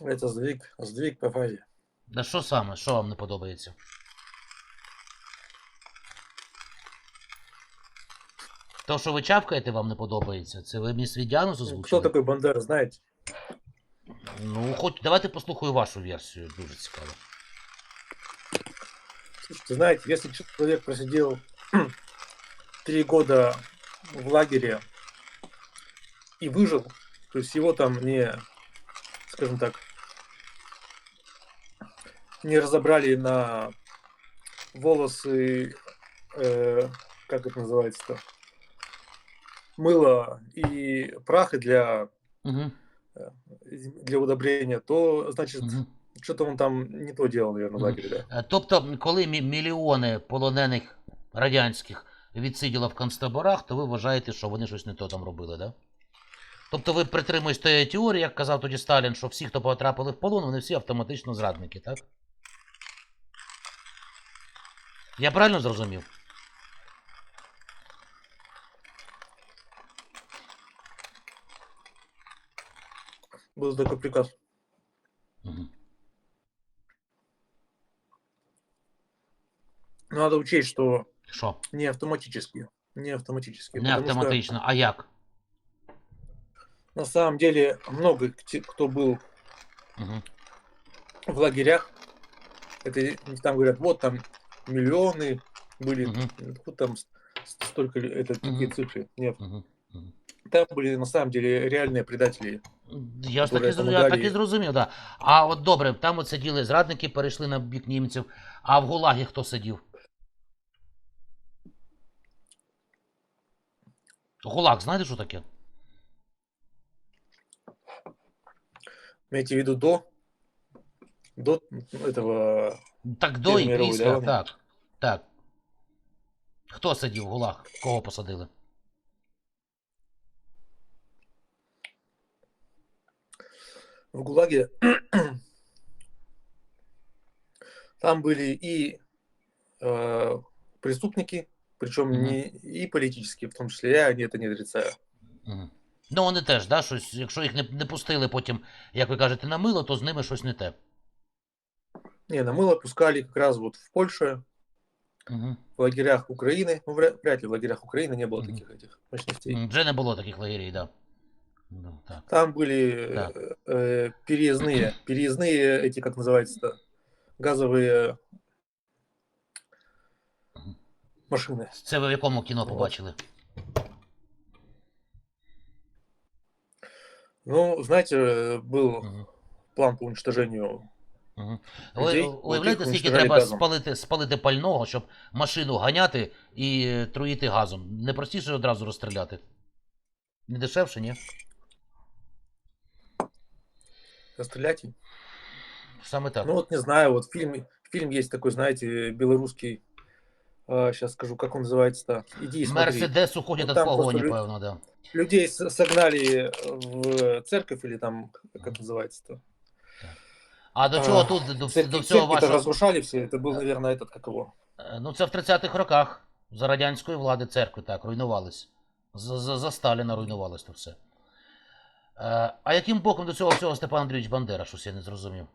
Это сдвиг, сдвиг по фазе. Да що саме? Що вам не подобається? То, що ви чавкаєте, вам не подобається. Це ви мені свій діагноз Ну, Кто озвучили? такой Бандера, знаете? Ну, хоч давайте послухаю вашу версію, дуже цікаво. Слушайте, знаете, если человек просидел три года в лагере и выжил, то есть его там не, скажем так, не разобрали на волосы, э, как это называется-то, мыло и прахи для, Угу, для удобрения, то, значит, угу. что-то он там не то делал, наверное, в Мгм. лагере, да. Е, Тобто, коли мі- мільйони полонених радянських відсиділо в концтаборах, то ви вважаєте, що вони щось не то там робили, да? Тобто ви притримуєтесь тієї теорії, як казав тоді Сталін, що всі, хто потрапили в полон, вони всі автоматично зрадники, так? Я правильно зрозумів? Был такой приказ. Угу. Надо учесть, что Що? не автоматически. Не автоматически. Не потому автоматично, а як? на самом деле много те- кто был Угу. в лагерях. Это там говорят, вот там миллионы были, Мгм. вот там с- столько ли- это такие Мгм. цифры. Нет, Угу. там были на самом деле реальные предатели. Я ж так і, Которые зр- я так і помагали. зрозумів, так. Да. А от добре, там от сиділи зрадники, перейшли на бік німців, а в Гулагі хто сидів? Гулаг, знаєте, що таке? Имейте в виду до, до этого Так до і Первої мирової, після, да, вони? так. Так. Хто сидів в Гулаг? Кого посадили? в ГУЛАГе там были и э, преступники, причем Мгм. не и политические, в том числе я они это не отрицаю. Угу. Ну, вони теж, да, щось, якщо їх не, не пустили потім, як ви кажете, на мило, то з ними щось не те. Не, на мыло пускали как раз вот в Польше, Угу. в лагерях Украины. Ну, вряд, вряд ли в лагерях Украины не было Мгм. таких этих мощностей. Вже не було таких лагерей. Да. Ну, так. Там были Да. э, э, переездные, переездные эти, как называется-то, газовые Мгм. машины. Це ви в якому кіно побачили? Ну, знаете, э, был Угу. план по уничтожению. Угу. Людей, Ви от уявляєте, їх скільки уничтожали треба газом. спалити, спалити пального, щоб машину ганяти і е, труїти газом? Не простіше одразу розстріляти? Не дешевше, ні? Расстрелять? их? Саме так. Ну вот не знаю, вот фильм, фильм есть такой, знаете, белорусский. сейчас скажу, как он называется-то. Иди и смотри. Мерседес уходить Ну, від там просто погоні, лю- певно, да. Людей с- согнали в церковь или там, как это называется-то. А до чого А, тут, до, вс- Церкви, до всього церкви-то вашого... разрушали все. Это был, наверное, этот, как его. Е, Ну, це в 30-х роках. За радянської влади церкви так, руйнувались. За, за, за Сталіна руйнувалось то все. Е, а яким боком до цього всього Степан Андрійович Бандера, щось я не зрозумів.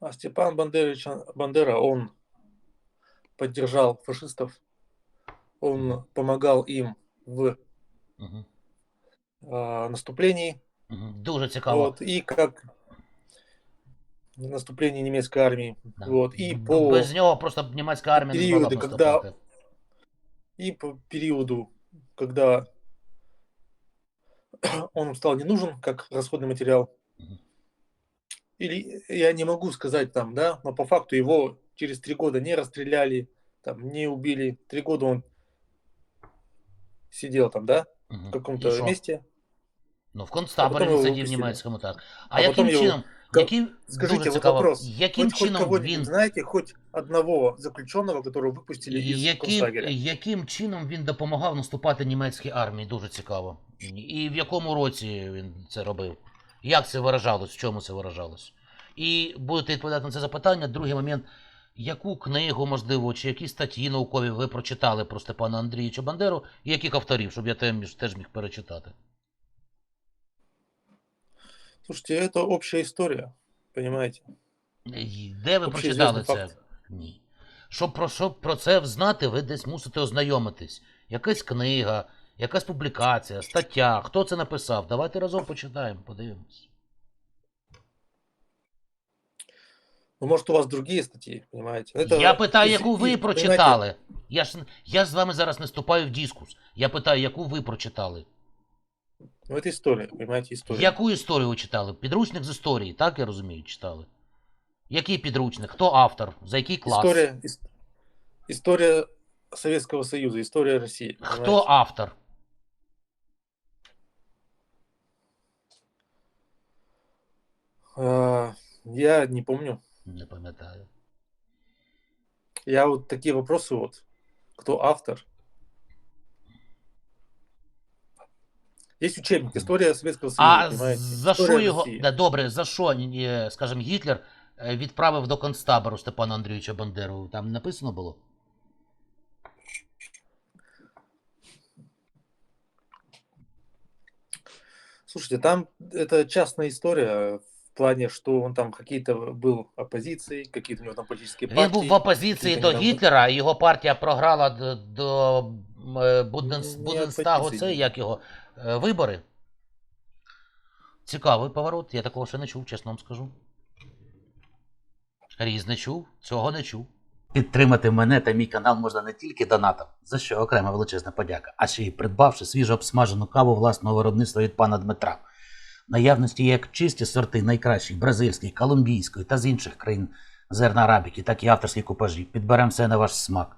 А Степан Бандерович Бандера, он поддержал фашистов. Он помогал им в Угу. а, наступлении. Угу. Дуже цікаво. Вот, и как в наступлении немецкой армии. Да. Вот, и Б- по Без нього просто б німецька армія не змогла б періоди, наступати. и по периоду, когда он стал не нужен как расходный материал. Мгм. Или я не могу сказать там, да, но по факту его через три года не расстреляли, там, не убили. Три года он сидел там, да, Мгм. в каком-то І що? месте. Ну, в концтаборі потім він його сидів в випустили. німецькому, так. А, А яким потім його- чином, Ка- яким, Скажите, дуже вот вопрос. яким хоть, хоть чином кого-нибудь він знаете, хоть одного заключенного, которого выпустили из Яким, концлагеря? яким чином він допомагав наступати німецькій армії? Дуже цікаво. І в якому році він це робив? Як це виражалось? В чому це виражалось? І будете відповідати на це запитання. Другий момент. Яку книгу, можливо, чи які статті наукові ви прочитали про Степана Андрійовича Бандеру і яких авторів, щоб я теж міг перечитати? Слушайте, это общая история, понимаете? Де ви прочитали це? факт. Ні. Щоб про, щоб про це знати, ви десь мусите ознайомитись. Якась книга, якась публікація, стаття. Хто це написав? Давайте разом почитаємо, подивимось. Ну, может, у вас другие статьи, понимаете? Это- Я питаю, яку ви прочитали. Я ж я з вами зараз не вступаю в дискус. Я питаю, яку ви прочитали. Ну, это история, понимаете, история. Яку історію ви читали? Підручник з історії, так я розумію, читали. Який підручник? Хто автор? За який клас? История, ис- история Советского Союза, история России. Хто понимаете? автор? А, я не помню. Не пам'ятаю. Я вот такие вопросы вот. Кто автор? Есть учебник «История Советского Союза», А понимаете? за що його. Да, добре, за що, е, скажімо, Гітлер е, відправив до концтабору Степана Андрійовича Бандеру? Там написано було? Слушайте, там это частная история в плане, что он там какие-то был оппозицией, какие-то у него там политические Він партии. був в опозиції до там- Гітлера, а його партія програла до, до е, Буденс, Ні, Буденстагу, це як його вибори. Цікавий поворот, я такого ще не чув, чесно вам скажу. Різне чув, цього не чув. Підтримати мене та мій канал можна не тільки донатом, за що окрема величезна подяка, а ще й придбавши свіжо обсмажену каву власного виробництва від пана Дмитра. Наявності як чисті сорти найкращих бразильської, колумбійської та з інших країн зерна арабіки, так і авторські купажі. Підберемо все на ваш смак.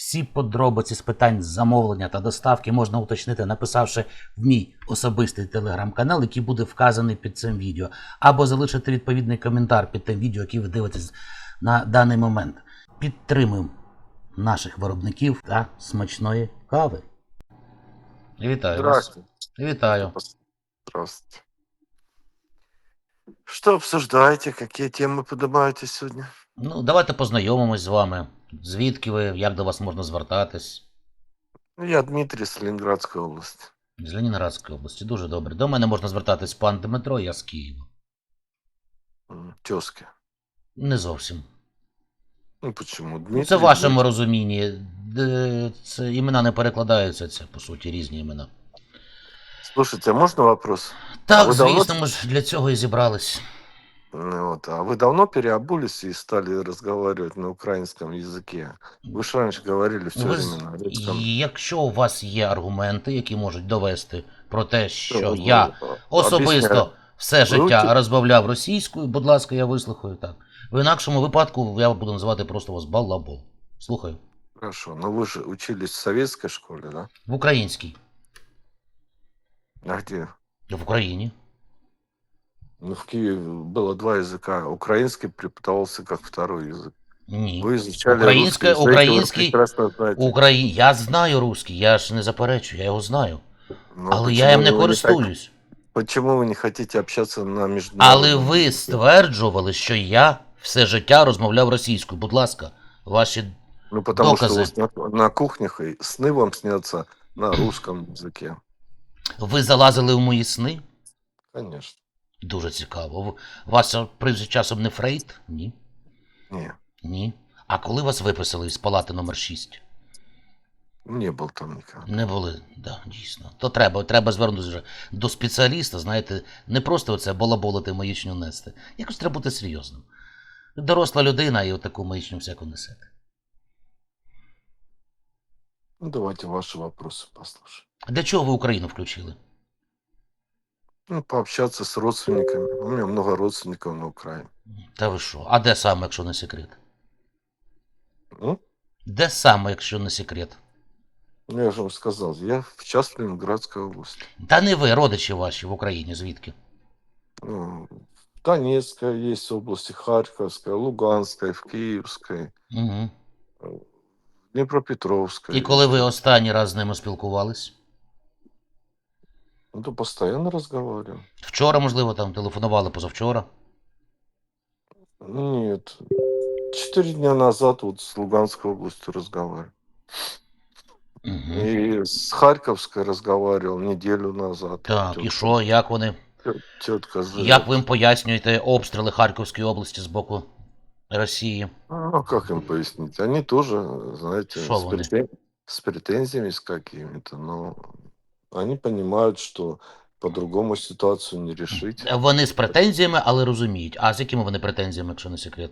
Всі подробиці з питань замовлення та доставки можна уточнити, написавши в мій особистий телеграм-канал, який буде вказаний під цим відео, або залишити відповідний коментар під тим відео, яке ви дивитесь на даний момент. Підтримуємо наших виробників та смачної кави. Вітаю вас. Здравствуйте. Вітаю. Здравствуйте. Что обсуждаете? Какие темы поднимаете сегодня? Ну, давайте познайомимось з вами. Звідки ви, як до вас можна звертатись? Ну, Я Дмитрий с Ленинградской области. З Ленінградської області. Дуже добре. До мене можна звертатись пан Дмитро, я з Києва. Тезки. Не зовсім. Ну почему? Ну, Дмитрий. Це в вашому Дмитрий. розумінні. Це імена не перекладаються, це по суті різні імена. Слушайте, а можно вопрос? Так, ви давно- звісно, ми ж для цього і зібрались. Ну, Вот. А вы давно переобулись и стали разговаривать на украинском языке? Вы же раньше говорили все Ви время з- на русском. і Якщо у вас є аргументи, які можуть довести про те, що Ну, я ну, особисто объясняю. все життя Руки- розмовляв російською, будь ласка, я вислухаю так. В інакшому випадку я буду називати просто вас балабол. Слухаю. Хорошо, но вы же учились в советской школе, да? В українській. А где? В Україні. Ну, в Киеве было два языка. Украинский преподавался как второй язык. Ні. Вы изучали Украинское- русский язык, и вы украинский- прекрасно знаете. Украї... Я знаю русський, я ж не заперечую, я його знаю. Ну, Але я почему їм не вы так- користуюсь. Почему вы не хотите общаться на Але международном ви языке? стверджували, що я все життя розмовляв російською. Будь ласка, ваші. Ну, потому что доказы. у вас на, на кухнях и сны вам снятся на русском языке. Ви залазили в мої сни? Конечно. Дуже цікаво. Вас прийде часом не Фрейд? Ні. Не, Ні. А коли вас виписали із палати номер 6? не был там никогда. Не були, да, дійсно. То треба, треба звернутися вже до спеціаліста, знаєте, не просто оце балаболити маячню нести. Якось треба бути серйозним. Доросла людина і отаку маячню всяку несете. Ну, давайте ваши вопросы послушаем. Для чого ви Україну включили? Ну, пообщаться с родственниками. У меня много родственников на Украине. Та ви що? А де саме, якщо не секрет? Ну, Де саме, якщо не секрет? ну, я же вам сказал, я в Ленинградской области. Та не ви, родичі ваші в Україні, звідки? Ну, в Донецкой есть области, Харьковская, Луганская, в Киевской, Угу. в І коли ви останній раз з ними спілкувались? Ну, то постоянно разговариваем. Вчора, можливо, там телефонували позавчора. Нет. Четыре дня назад вот с Луганской областью разговаривал. Угу. И с Харьковской разговаривал неделю назад. Так, і що, як вони? Тетка живет. Як ви їм пояснюєте обстріли Харківської області з боку Росії? Ну, как им пояснить? Они тоже, знаете, Шо с, вони? претен- с претензиями с какими-то, но они понимают, что по-другому ситуацию не решить. Вони з претензіями, але розуміють. А з якими вони претензіями, якщо не секрет?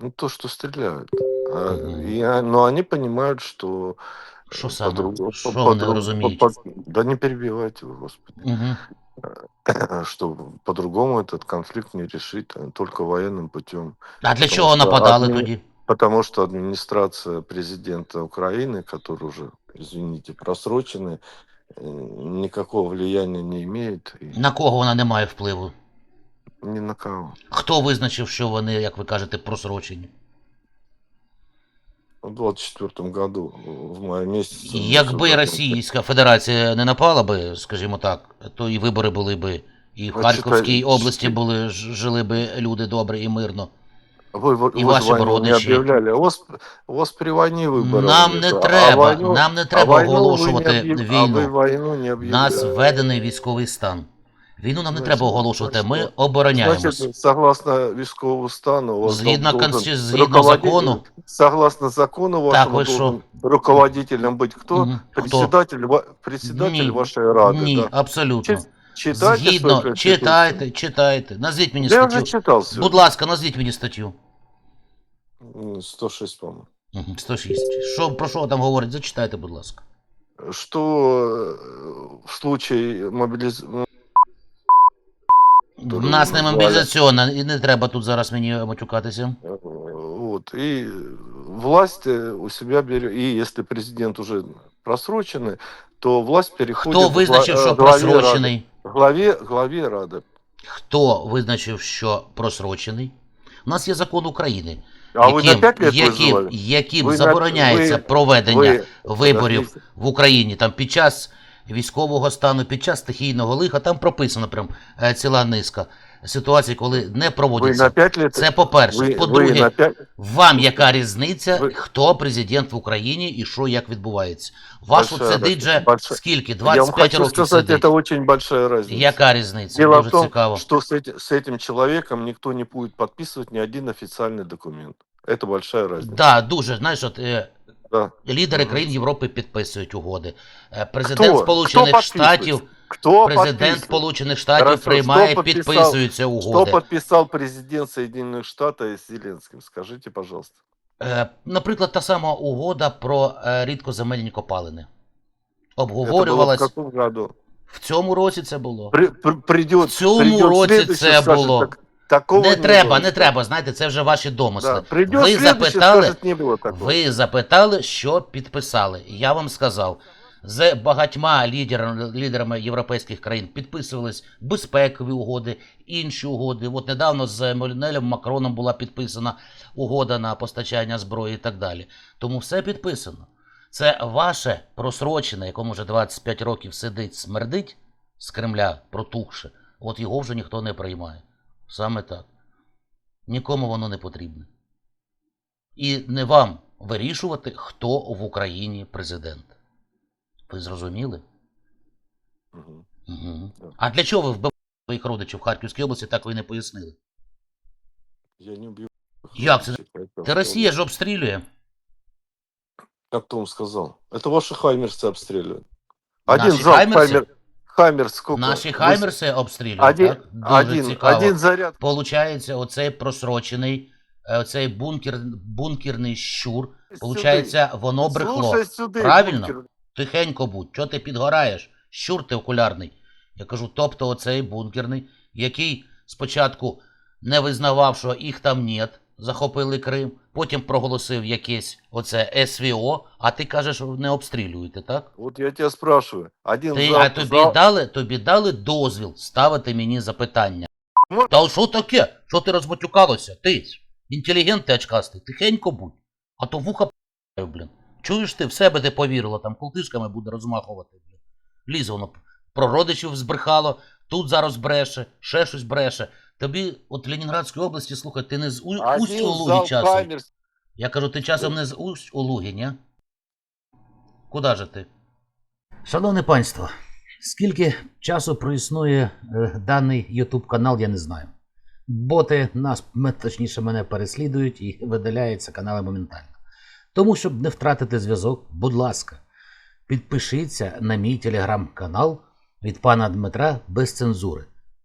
Ну, то, что стреляют. А, Мгм. и, а- но они понимают, что... э, Що саме? по-другому- Що по- вони по-друг- розуміють? по- по- Да не перебивайте вы, господи. Угу. Что по-другому этот конфликт не решить, а только военным путем. А для Тому чого що нападали адмі- тоді? Потому что администрация президента Украины, который уже, извините, просроченный, э, никакого влияния не имеет На кого вона не має впливу? ни на кого. Хто визначив, що вони, як ви кажете, просрочені? В 24 году, в мае месяце... Якби Російська Федерація не напала би, скажімо так, то і вибори були би, і в Харківській області були жили би люди добре і мирно. Вы, вы, И вы ваши же войну не родичи. объявляли. У вас, у вас при войне выборы. Нам не нету, а треба, войну- нам не а треба войну вы не оголошувати объяв- А вы війну. войну не У нас объявляли. введений військовий стан. Війну нам не Значить, треба оголошувати, ми значить, обороняємось. Значит, согласно військовому стану, у вас Згідно должен консти- згідно руководитель- закону. Согласно закону вашему, ви должен руководителем быть кто? Мгм. Хто? Председатель, ва- председатель Ні. вашей рады. Ні, да. абсолютно. Чит- Читайте свою Згідно, Конституцию. читайте, читайте. Назвіть мені Я уже статтю. читал все. Будь ласка, назвіть мені статтю. 106, по-моему. Мгм, 106. Що, про що там говорить? Зачитайте, будь ласка. Что э, в случае мобилизации... У нас не мобілізаційна, і не треба тут зараз мені матюкатися. Вот, и власть э, у себя берет, и если президент уже просроченный, то власть переходит Хто визначив, гла- що э, главе Рады. просрочений? Главе, главе Рады. Хто визначив, що просрочений? У нас є закон України, А вы на яким, 5 лет яким, вызвали? яким Ви на- забороняється ви- проведення Вы, виборів подождите. в Україні там під час військового стану, під час стихійного лиха, там прописано прям е, ціла низка ситуацій, коли не Вы на проводяться. 5 лет... Це по-перше. вы, вы По-друге, на 5... вам яка різниця, Ви- хто президент в Україні і що як відбувається? Ваш от Большая сидить же большая- скільки? Я вам 25 хочу років сказать, сидить. это очень большая разница. Яка різниця? Дело Дуже в том, цікаво. что с, эти- с этим человеком никто не будет подписывать ни один официальный документ. Это большая разница. Да, дуже. Знаєш, от е, Да. лідери Мгм. країн Європи підписують угоди. Е, Президент Хто? Сполучених Хто Штатів, Кто президент подписывает? Сполучених Штатів Хорошо, приймає, хто підписав- підписуються Что угоди. подписал президент Соединенных Штатов с Зеленским? Скажите, пожалуйста. Е, Наприклад, та сама угода про е, рідкоземельні копалини. Это было в Обговорювалась каком году? в цьому році це було. При, при- придет, В цьому придет році следующий, це скажет, було. «Так- такого Не треба, было». не треба. Знаєте, це вже ваші домисли. Да. Ви запитали, скажет, не было такого. Ви запитали, що підписали. Я вам сказав, з багатьма лідерами, лідерами європейських країн підписувались безпекові угоди, інші угоди. От недавно з Еммануелем Макроном була підписана угода на постачання зброї і так далі. Тому все підписано. Це ваше просрочене, якому вже 25 років сидить, смердить з Кремля, протухше. От його вже ніхто не приймає. Саме так. Нікому воно не потрібне. І не вам вирішувати, хто в Україні президент. Ви зрозуміли? Мгм. Угу. Так. А для чого ви вбивали своїх родичів в Харківській області, так ви і не пояснили? Я не убью. Як це? Это Та Росія ж обстрілює. Как кто вам сказал? Это ваши хаймерсы обстреливают. Наші Один залп «Хаймерси»? хаймер... Хаймер сколько? Наші хаймерси обстрілюють, Один, так? Дуже один, цікаво. один заряд. Получається, оцей просрочений, е, оцей бункер, бункерний щур. Получається, воно брехло. Слушай сюди, Правильно? бункер. Тихенько будь, чого ти підгораєш? Щур ти окулярний. Я кажу, тобто оцей бункерний, який спочатку не визнавав, що їх там нет, захопили Крим, потім проголосив якесь оце СВО, а ти кажеш, не обстрілюєте, так? Вот я тебя спрашиваю. Один Ти, залп, а тобі залп- дали, тобі дали дозвіл ставити мені запитання. Ну- Та що таке? Що ти розматюкалося? Ти, інтелігент ти очкастий, тихенько будь. А то вуха п***ю, блін. Чуєш ти, в себе ти повірила, там култишками буде розмахувати, блін. Лізе воно про родичів збрехало, тут зараз бреше, ще щось бреше. Тобі, от в Ленінградській області, слухай, ти не з У- усть Один у Лугі часом. хаймер. Я кажу, ти часом не з усть у Лугі, ні? Куда же ти? Шановне панство, Скільки часу проіснує е, даний YouTube канал, я не знаю. Боти нас, м- точніше, мене переслідують і видаляються канали моментально. Тому, щоб не втратити зв'язок, будь ласка, підпишіться на мій телеграм-канал від пана Дмитра без цензури,